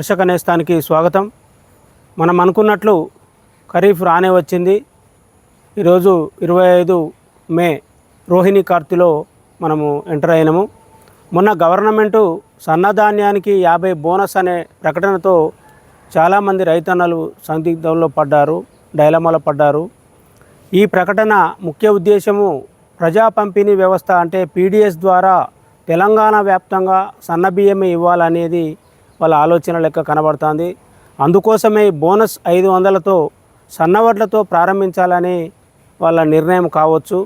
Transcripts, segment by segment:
కర్షక నేస్తానికి స్వాగతం. మనం అనుకున్నట్లు ఖరీఫ్ రానే వచ్చింది. ఈరోజు ఇరవై ఐదు మే రోహిణి కార్తిలో మనము ఎంటర్ అయినాము. మొన్న గవర్నమెంటు సన్నధాన్యానికి యాభై బోనస్ అనే ప్రకటనతో చాలామంది రైతన్నలు సందిగ్ధంలో పడ్డారు డైలమాలో పడ్డారు. ఈ ప్రకటన ముఖ్య ఉద్దేశము ప్రజా పంపిణీ వ్యవస్థ అంటే పీడిఎస్ ద్వారా తెలంగాణ వ్యాప్తంగా సన్న బియ్యమే ఇవ్వాలనేది వాళ్ళ ఆలోచన లెక్క కనబడుతుంది. అందుకోసమే బోనస్ ఐదు వందలతో సన్నవడ్లతో ప్రారంభించాలని వాళ్ళ నిర్ణయం కావచ్చు.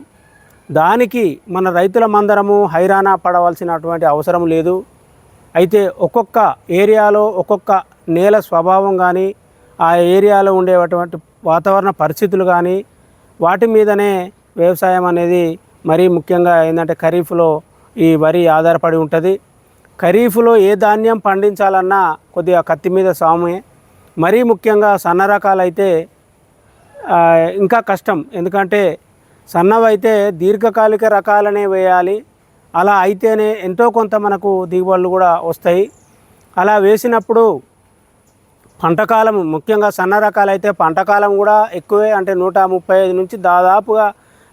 దానికి మన రైతుల మందరము హైరాణ పడవలసినటువంటి అవసరం లేదు. అయితే ఒక్కొక్క ఏరియాలో ఒక్కొక్క నేల స్వభావం కానీ ఆ ఏరియాలో ఉండేటువంటి వాతావరణ పరిస్థితులు కానీ వాటి మీదనే వ్యవసాయం అనేది మరీ ముఖ్యంగా ఏంటంటే ఖరీఫ్లో ఈ వరి ఆధారపడి ఉంటుంది. ఖరీఫ్లో ఏ ధాన్యం పండించాలన్నా కొద్దిగా కత్తి మీద సామే. మరీ ముఖ్యంగా సన్న రకాలైతే ఇంకా కష్టం. ఎందుకంటే సన్నవైతే దీర్ఘకాలిక రకాలనే వేయాలి. అలా అయితేనే ఎంతో కొంత మనకు దిగుబడులు కూడా వస్తాయి. అలా వేసినప్పుడు పంటకాలం ముఖ్యంగా సన్న రకాలైతే పంటకాలం కూడా ఎక్కువే. అంటే నూట ముప్పై ఐదు నుంచి దాదాపుగా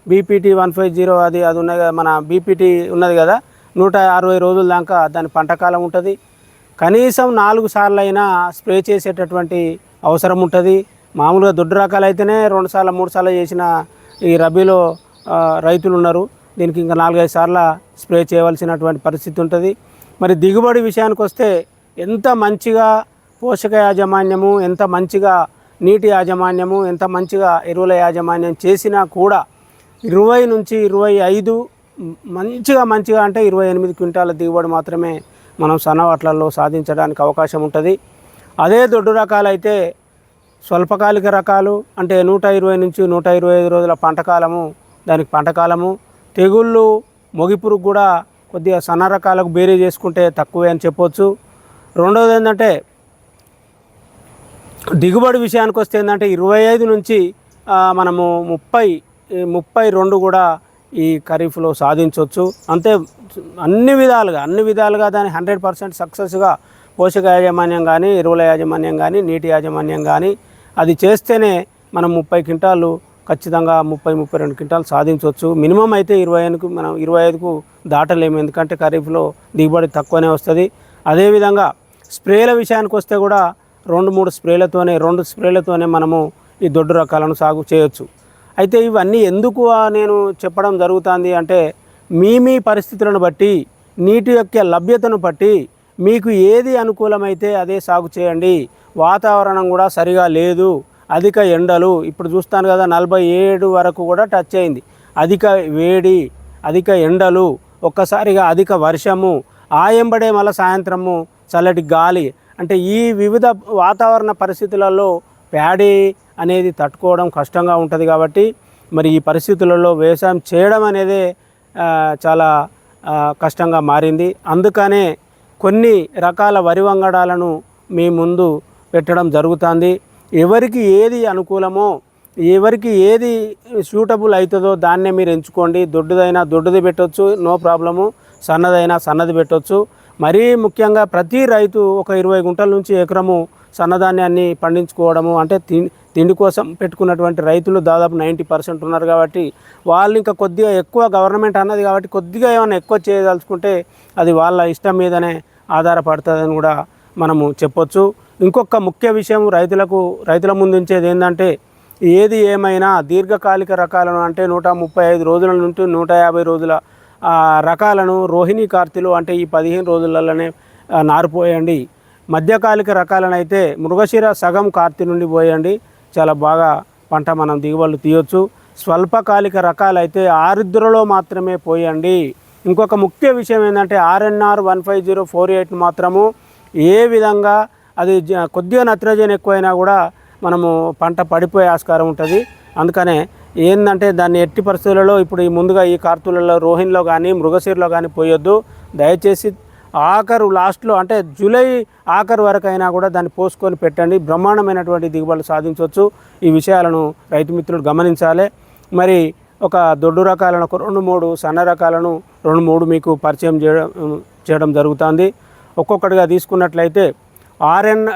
బీపీటీ వన్ ఫైవ్ జీరో అది అది ఉన్నది కదా మన బీపీటీ ఉన్నది కదా నూట అరవై రోజుల దాకా దాని పంటకాలం ఉంటుంది. కనీసం నాలుగు సార్లు అయినా స్ప్రే చేసేటటువంటి అవసరం ఉంటుంది. మామూలుగా దొడ్డు రకాలు అయితేనే రెండు సార్లు మూడు సార్లు చేసిన ఈ రబీలో రైతులు ఉన్నారు. దీనికి ఇంకా నాలుగైదు సార్లు స్ప్రే చేయవలసినటువంటి పరిస్థితి ఉంటుంది. మరి దిగుబడి విషయానికి వస్తే ఎంత మంచిగా పోషక యాజమాన్యము ఎంత మంచిగా నీటి యాజమాన్యము ఎంత మంచిగా ఎరువుల యాజమాన్యం చేసినా కూడా ఇరవై నుంచి ఇరవై ఐదు మంచిగా మంచిగా అంటే ఇరవై ఎనిమిది క్వింటాల దిగుబడి మాత్రమే మనం సన్నవాట్లలో సాధించడానికి అవకాశం ఉంటుంది. అదే దొడ్డు రకాలైతే స్వల్పకాలిక రకాలు అంటే నూట ఇరవై నుంచి నూట ఇరవై ఐదు రోజుల పంటకాలము దానికి పంటకాలము తెగుళ్ళు మొగిపురుగు కూడా కొద్దిగా సన్న రకాలకు బేరీ చేసుకుంటే తక్కువే అని చెప్పొచ్చు. రెండవది ఏంటంటే దిగుబడి విషయానికి వస్తే ఏంటంటే ఇరవై ఐదు నుంచి మనము ముప్పై ముప్పై రెండు కూడా ఈ ఖరీఫ్లో సాధించవచ్చు. అంతే అన్ని విధాలుగా అన్ని విధాలుగా దాని హండ్రెడ్ పర్సెంట్ సక్సెస్గా పోషక యాజమాన్యం కానీ ఎరువుల యాజమాన్యం కానీ నీటి యాజమాన్యం కానీ అది చేస్తేనే మనం ముప్పై క్వింటాలు ఖచ్చితంగా ముప్పై ముప్పై రెండు క్వింటాలు సాధించవచ్చు. మినిమం అయితే ఇరవై ఐదుకు మనం ఇరవై ఐదుకు దాటలేము. ఎందుకంటే ఖరీఫ్లో దిగుబడి తక్కువనే వస్తుంది. అదేవిధంగా స్ప్రేల విషయానికి వస్తే కూడా రెండు మూడు స్ప్రేలతోనే రెండు స్ప్రేలతోనే మనము ఈ దొడ్డు రకాలను సాగు చేయొచ్చు. అయితే ఇవన్నీ ఎందుకు నేను చెప్పడం జరుగుతుంది అంటే మీ మీ పరిస్థితులను బట్టి నీటి యొక్క లభ్యతను బట్టి మీకు ఏది అనుకూలమైతే అదే సాగు చేయండి. వాతావరణం కూడా సరిగా లేదు అధిక ఎండలు ఇప్పుడు చూస్తాను కదా నలభై ఏడు వరకు కూడా టచ్ అయింది. అధిక వేడి అధిక ఎండలు ఒక్కసారిగా అధిక వర్షము ఆయంబడే మళ్ళీ సాయంత్రము చల్లటి గాలి. అంటే ఈ వివిధ వాతావరణ పరిస్థితులలో ప్యాడీ అనేది తట్టుకోవడం కష్టంగా ఉంటుంది కాబట్టి మరి ఈ పరిస్థితులలో వ్యవసాయం చేయడం అనేది చాలా కష్టంగా మారింది. అందుకనే కొన్ని రకాల వరి వంగడాలను మీ ముందు పెట్టడం జరుగుతుంది. ఎవరికి ఏది అనుకూలమో ఎవరికి ఏది సూటబుల్ అవుతుందో దాన్నే మీరు ఎంచుకోండి. దొడ్డుదైనా దొడ్డుది పెట్టొచ్చు నో ప్రాబ్లము. సన్నదైనా సన్నది పెట్టొచ్చు. మరీ ముఖ్యంగా ప్రతి రైతు ఒక ఇరవై గుంటల నుంచి ఎకరము సన్నధాన్యాన్ని పండించుకోవడము అంటే తిండి తిండి కోసం పెట్టుకున్నటువంటి రైతులు దాదాపు నైంటీ పర్సెంట్ ఉన్నారు కాబట్టి వాళ్ళు ఇంకా కొద్దిగా ఎక్కువ గవర్నమెంట్ అన్నది కాబట్టి కొద్దిగా ఏమైనా ఎక్కువ చేయదలుచుకుంటే అది వాళ్ళ ఇష్టం మీదనే ఆధారపడుతుందని కూడా మనము చెప్పొచ్చు. ఇంకొక ముఖ్య విషయం రైతులకు రైతుల ముందుంచేది ఏంటంటే ఏది ఏమైనా దీర్ఘకాలిక రకాలను అంటే నూట ముప్పై ఐదు రోజుల నుండి నూట యాభై రోజుల రకాలను రోహిణి కార్తీలు అంటే ఈ పదిహేను రోజులలోనే నారిపోయండి. మధ్యకాలిక రకాలను అయితే మృగశిర సగం కార్తీ నుండి పోయండి చాలా బాగా పంట మనం దిగుబడులు తీయొచ్చు. స్వల్పకాలిక రకాలైతే ఆరుద్రలో మాత్రమే పోయండి. ఇంకొక ముఖ్య విషయం ఏంటంటే RNR one five zero four eight మాత్రము ఏ విధంగా అది జ- కొద్దిగా నత్రజని ఎక్కువైనా కూడా మనము పంట పడిపోయే ఆస్కారం ఉంటుంది. అందుకనే ఏంటంటే దాన్ని ఎట్టి పరిస్థితులలో ఇప్పుడు ఈ ముందుగా ఈ కార్తులలో రోహిణిలో కానీ మృగశీరలో కానీ పోయొద్దు. దయచేసి ఆఖరు లాస్ట్లో అంటే జూలై ఆఖరు వరకు అయినా కూడా దాన్ని పోసుకొని పెట్టండి. బ్రహ్మాండమైనటువంటి దిగుబడులు సాధించవచ్చు. ఈ విషయాలను రైతు మిత్రులు గమనించాలి. మరి ఒక దొడ్డు రకాలను ఒక రెండు మూడు సన్న రకాలను రెండు మూడు మీకు పరిచయం చేయడం చేయడం జరుగుతుంది. ఒక్కొక్కటిగా తీసుకున్నట్లయితే RN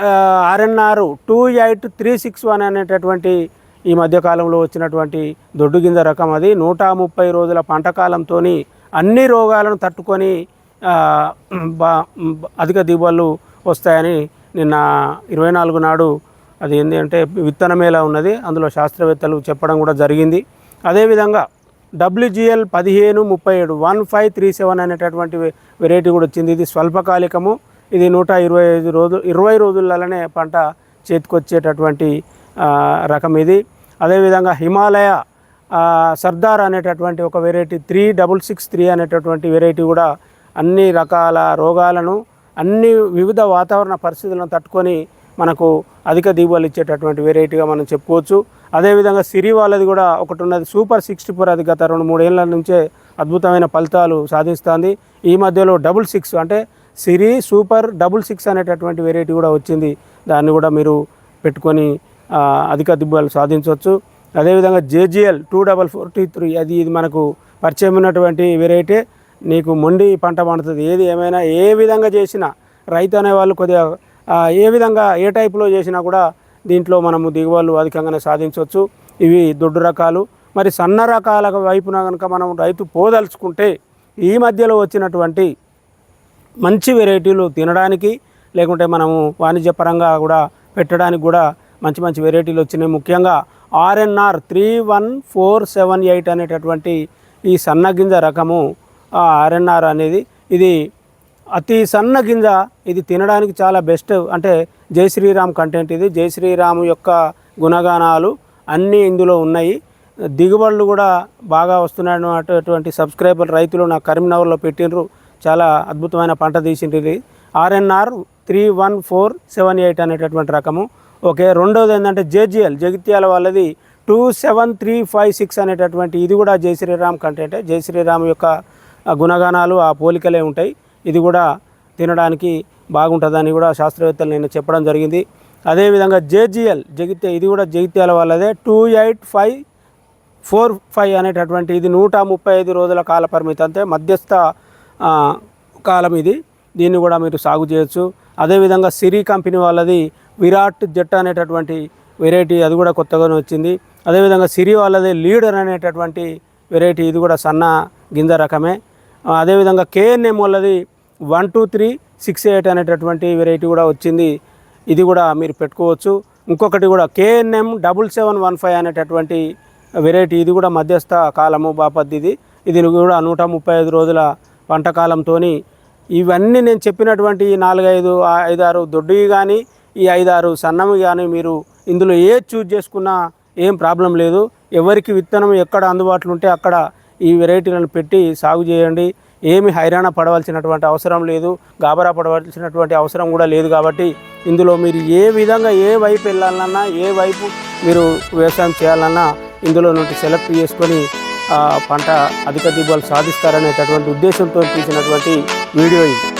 RNR two eight three six one అనేటటువంటి ఈ మధ్యకాలంలో వచ్చినటువంటి దొడ్డు గింజ రకం అది. నూట ముప్పై రోజుల పంటకాలంతో అన్ని రోగాలను తట్టుకొని అధిక దిగుబడులు వస్తాయని నిన్న ఇరవై నాలుగు నాడు అది ఏంటి అంటే ఉన్నది. అందులో శాస్త్రవేత్తలు చెప్పడం కూడా జరిగింది. అదేవిధంగా డబ్ల్యూజిఎల్ పదిహేను ముప్పై ఏడు వన్ ఫైవ్ త్రీ సెవెన్ అనేటటువంటి వెరైటీ కూడా వచ్చింది. ఇది స్వల్పకాలికము. ఇది నూట ఇరవై ఐదు రోజు ఇరవై రోజులలోనే పంట చేతికొచ్చేటటువంటి రకం ఇది. అదేవిధంగా హిమాలయ సర్దార్ అనేటటువంటి ఒక variety three double six three అనేటటువంటి వెరైటీ కూడా అన్ని రకాల రోగాలను అన్ని వివిధ వాతావరణ పరిస్థితులను తట్టుకొని మనకు అధిక దిగుబడులు ఇచ్చేటటువంటి వెరైటీగా మనం చెప్పుకోవచ్చు. అదేవిధంగా సిరి వాళ్ళది కూడా ఒకటి ఉన్నది సూపర్ సిక్స్టీ ఫోర్ అది గత రెండు మూడేళ్ళ నుంచే అద్భుతమైన ఫలితాలు సాధిస్తుంది. ఈ మధ్యలో డబుల్ సిక్స్ అంటే సిరి సూపర్ డబుల్ సిక్స్ అనేటటువంటి వెరైటీ కూడా వచ్చింది. దాన్ని కూడా మీరు పెట్టుకొని అధిక దిగుబడులు సాధించవచ్చు. అదేవిధంగా JGL two double forty three అది ఇది మనకు పరిచయం ఉన్నటువంటి వెరైటీ నీకు మొండి పంట పండుతుంది. ఏది ఏమైనా ఏ విధంగా చేసినా రైతు అనేవాళ్ళు కొద్దిగా ఏ విధంగా ఏ టైపులో చేసినా కూడా దీంట్లో మనము దిగుబడులు అధికంగానే సాధించవచ్చు. ఇవి దొడ్డు రకాలు. మరి సన్న రకాల వైపున కనుక మనం రైతు పోదలుచుకుంటే ఈ మధ్యలో వచ్చినటువంటి మంచి వెరైటీలు తినడానికి లేకుంటే మనము వాణిజ్యపరంగా కూడా పెట్టడానికి కూడా మంచి మంచి వెరైటీలు వచ్చినాయి. ముఖ్యంగా RNR three one four seven eight అనేటటువంటి ఈ సన్న గింజ రకము ఆర్ఎన్ఆర్ అనేది ఇది అతి సన్న గింజ. ఇది తినడానికి చాలా బెస్ట్. అంటే జై శ్రీరామ్ కంటెంట్ ఇది. జై శ్రీరామ్ యొక్క గుణగానాలు అన్నీ ఇందులో ఉన్నాయి. దిగుబడులు కూడా బాగా వస్తున్నాయన్నటువంటి సబ్స్క్రైబర్ రైతులు నా కరీంనగర్లో పెట్టినరు చాలా అద్భుతమైన పంట తీసిండ్రు ఇది. RNR three one four seven eight అనేటటువంటి రకము. ఓకే రెండోది ఏంటంటే జేజిఎల్. జగిత్యాల వాళ్ళది two seven three five six అనేటటువంటి ఇది కూడా జై శ్రీరామ్ కంటెంటే. జై శ్రీరామ్ యొక్క గుణగానాలు ఆ పోలికలే ఉంటాయి. ఇది కూడా తినడానికి బాగుంటుందని కూడా శాస్త్రవేత్తలు నేను చెప్పడం జరిగింది. అదేవిధంగా జేజిఎల్ జగిత్య ఇది కూడా జగిత్యాల వాళ్ళదే two eight five four five అనేటటువంటి ఇది నూట ముప్పై ఐదు రోజుల కాల పరిమితి అంటే మధ్యస్థ కాలం ఇది. దీన్ని కూడా మీరు సాగు చేయొచ్చు. అదేవిధంగా సిరి కంపెనీ వాళ్ళది విరాట్ జెట్ అనేటటువంటి వెరైటీ అది కూడా కొత్తగానే వచ్చింది. అదేవిధంగా సిరి వాళ్ళది లీడర్ అనేటటువంటి వెరైటీ ఇది కూడా సన్న గింజ రకమే. అదేవిధంగా కేఎన్ఎం వాళ్ళది one two three six eight అనేటటువంటి వెరైటీ కూడా వచ్చింది. ఇది కూడా మీరు పెట్టుకోవచ్చు. ఇంకొకటి కూడా KNM double seven one five అనేటటువంటి వెరైటీ ఇది కూడా మధ్యస్థ కాలము బాపద్ది ఇది. కూడా నూట ముప్పై ఐదు రోజుల వంటకాలంతో ఇవన్నీ నేను చెప్పినటువంటి నాలుగైదు ఐదారు దొడ్డివి కానీ ఈ ఐదారు సన్నవి కానీ మీరు ఇందులో ఏ చూజ్ చేసుకున్నా ఏం ప్రాబ్లం లేదు. ఎవరికి విత్తనం ఎక్కడ అందుబాటులో ఉంటే అక్కడ ఈ వెరైటీలను పెట్టి సాగు చేయండి. ఏమి హైరాణ పడవలసినటువంటి అవసరం లేదు. గాబరా పడవలసినటువంటి అవసరం కూడా లేదు కాబట్టి ఇందులో మీరు ఏ విధంగా ఏ వైపు వెళ్ళాలన్నా ఏ వైపు మీరు వ్యవసాయం చేయాలన్నా ఇందులో నుండి సెలెక్ట్ చేసుకొని పంట అధిక దిగుబడులు సాధిస్తారనేటటువంటి ఉద్దేశంతో తీసినటువంటి వీడియో ఇది.